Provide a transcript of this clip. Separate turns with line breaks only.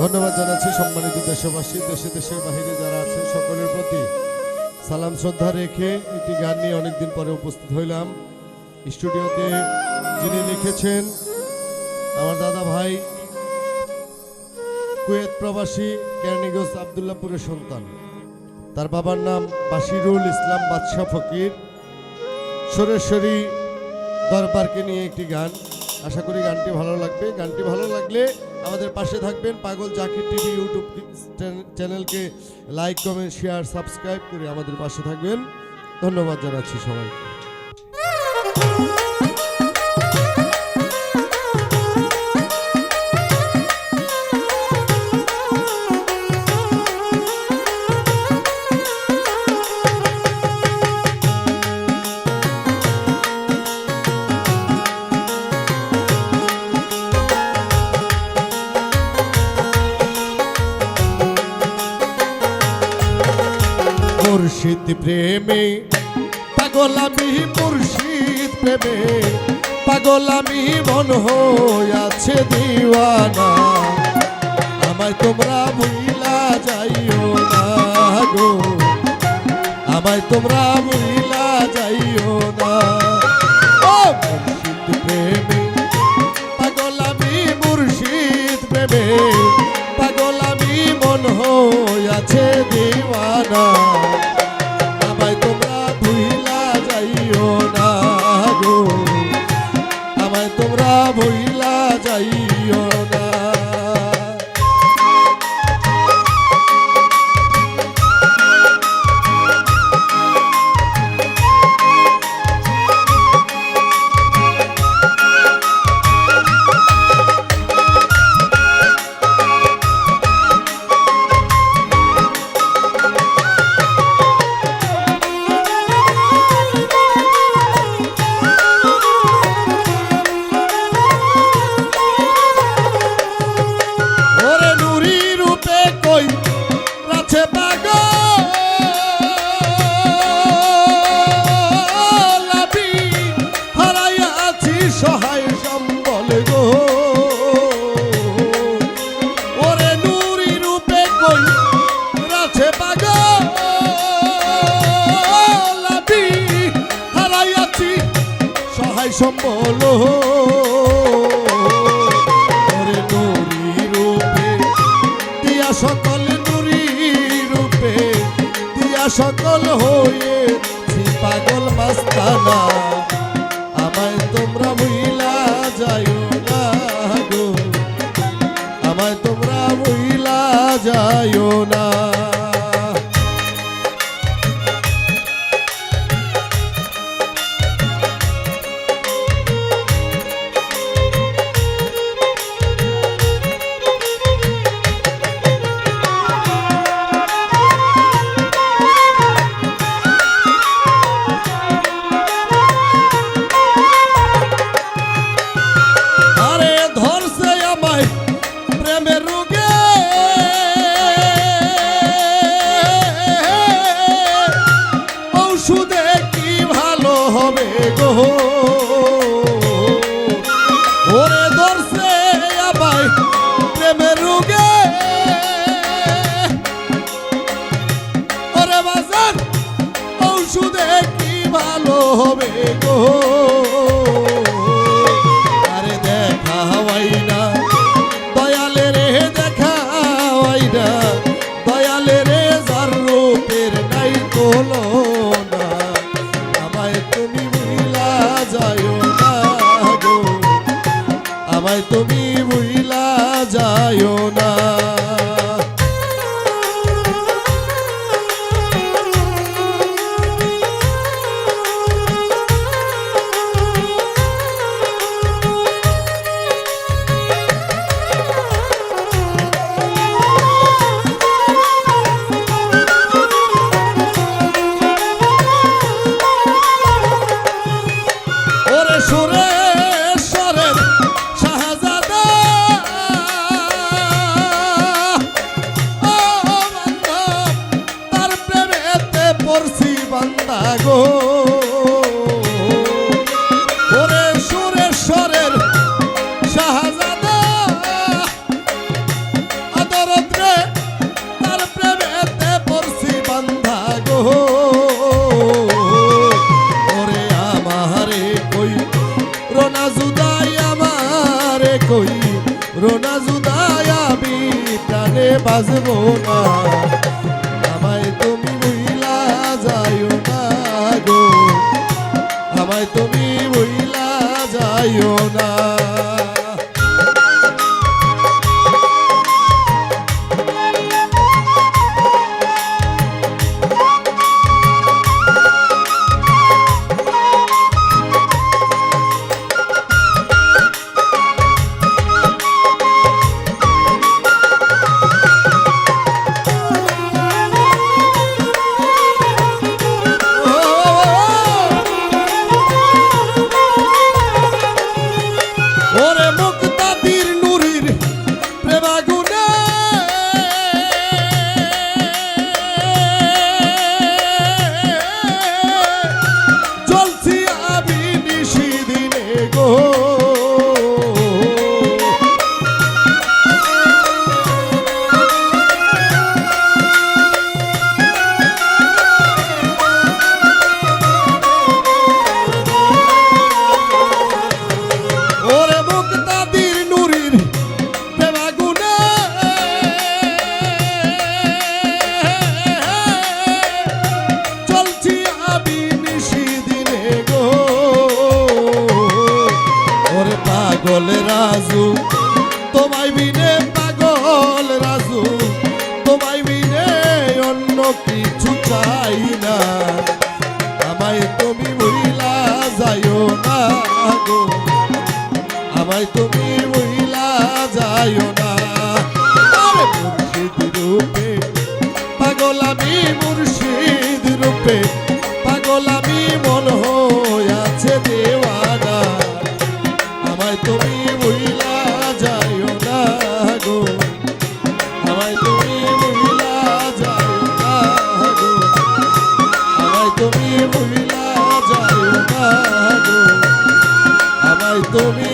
ধন্যবাদ জানাচ্ছি সম্মানিত দেশবাসী, দেশে, দেশের বাহিরে যারা আছে সকলের প্রতি। সালাম, শ্রদ্ধা রেখে একটি গান নিয়ে অনেকদিন পরে উপস্থিত হইলাম। স্টুডিওতে যিনি লিখেছেন, আমার দাদা ভাই, কুয়েত প্রবাসী ক্যানিগঞ্জ আবদুল্লাপুরের সন্তান। তার বাবার নাম বাশিরুল ইসলাম বাদশাহ ফকির। সরেশ্বরী দরবারকে নিয়ে একটি গান। আশা করি গানটি ভালো লাগবে। গানটি ভালো লাগলে আমাদের পাশে থাকবেন পাগল জাকির টিভি ইউটিউব চ্যানেলকে লাইক, কমেন্ট, শেয়ার, সাবস্ক্রাইব করে আমাদের পাশে থাকবেন। ধন্যবাদ জানাচ্ছি সবাইকে। মুর্শিদ প্রেমে পাগল আমি মুর্শিদ প্রেমে পাগল আমি মন আছে দিওয়ানা। আমায় তোমরা ভুইলা যাইও না গো। আমায় তোমরা ভুইলা যাইও না। সহায় সম্বল সকল নুরি রূপে, দিয়া সকল হয়ে পাগল মাস্তানা। আমায় তোমরা ভুইলা যাইও না আমায় তোমরা ভুইলা যাইও না ভালো হবে গো। আরে দেখা হওয়াই না, দয়ালে রে দেখা হওয়াই না, দয়ালে রে যার রূপের নাই তোলো না। আমায় তুমি ভুইলা যাইও না গো, আমায় তুমি গো। ওরে সুরেশ্বরের শাহজাদা আদরদ্রে তার বান্ধা গো। ওরে আমারে কই, রোনা জুদাই আমারে কই, রোনা জুদাই আমি প্রাণে বাজবো না। তুমি ভুইলা যাইও না। ওরে পাগল রাজু, তোমায় বিনে পাগল রাজু, তোমায় বিনে অন্য কিছু চাই না। আমায় তুমি ভুইলা যাইও না গো। আমায় তুমি মহিলা যাইও না। পাগল আমি মুর্শিদ আমায় তুমি